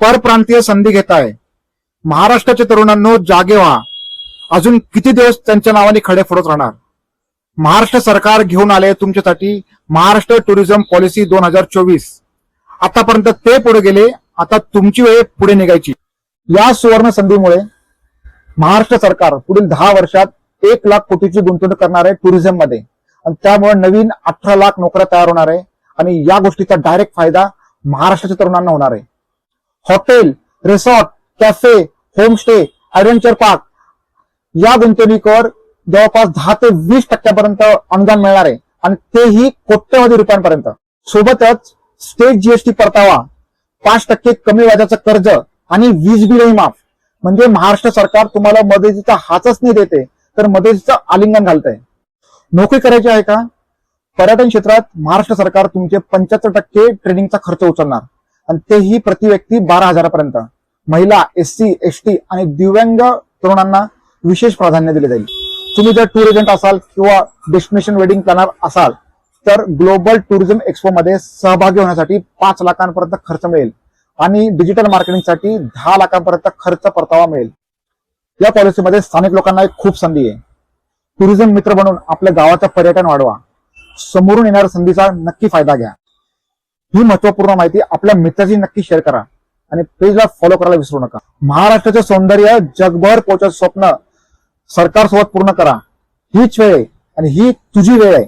परप्रांतीय संधी घेताय. महाराष्ट्राच्या तरुणांनो जागे व्हा. अजून किती दिवस त्यांच्या नावाने खडे फोडत राहणार? महाराष्ट्र सरकार घेऊन आले तुमच्यासाठी महाराष्ट्र टुरिझम पॉलिसी दोन हजार चोवीस. आतापर्यंत ते पुढे गेले आता तुमची वेळ पुढे निघायची. या सुवर्ण संधीमुळे महाराष्ट्र सरकार पुढील दहा वर्षात एक लाख कोटीची गुंतवणूक करणार आहे टुरिझममध्ये आणि त्यामुळे नवीन अठरा लाख नोकऱ्या तयार होणार आहे. आणि या गोष्टीचा डायरेक्ट फायदा महाराष्ट्राच्या तरुणांना होणार आहे. Hotel resort cafe homestay adventure park या गुंतवणुकीवर जवळपास दहा ते वीस टक्क्यापर्यंत अनुदान मिळणार आहे आणि तेही कोट्यवधी रुपयांपर्यंत. सोबतच स्टेट जीएसटी परतावा पाच टक्के कमी व्याजाचं कर्ज आणि वीज बिलही माफ. म्हणजे महाराष्ट्र सरकार तुम्हाला मदतीचा हातच नाही देते तर मदतीचं आलिंगन घालतंय. नोकरी करायची आहे का? पर्यटन क्षेत्रात महाराष्ट्र सरकार तुमचे पंच्याहत्तर टक्के ट्रेनिंगचा खर्च उचलणार. आणि तेही प्रति व्यक्ती बारा हजारापर्यंत. महिला एस सी एस टी आणि दिव्यांग तरुणांना विशेष प्राधान्य दिले जाईल. तुम्ही जर टूर एजंट असाल किंवा डेस्टिनेशन वेडिंग प्लॅनर असाल तर ग्लोबल टुरिझम एक्सपो मध्ये सहभागी होण्यासाठी पाच लाखांपर्यंत खर्च मिळेल. आणि डिजिटल मार्केटिंगसाठी दहा लाखांपर्यंत खर्च परतावा मिळेल. या पॉलिसीमध्ये स्थानिक लोकांना एक खूप संधी आहे. टुरिझम मित्र बनून आपल्या गावाचं पर्यटन वाढवा. समोरून येणाऱ्या संधीचा नक्की फायदा घ्या. ही महत्त्वपूर्ण माहिती आपल्या मित्राची नक्की शेअर करा. आणि पेजला फॉलो करायला विसरू नका. महाराष्ट्राचं सौंदर्य जगभर पोहोचायचं स्वप्न सरकारसोबत पूर्ण करा. हीच वेळ आहे आणि ही तुझी वेळ आहे.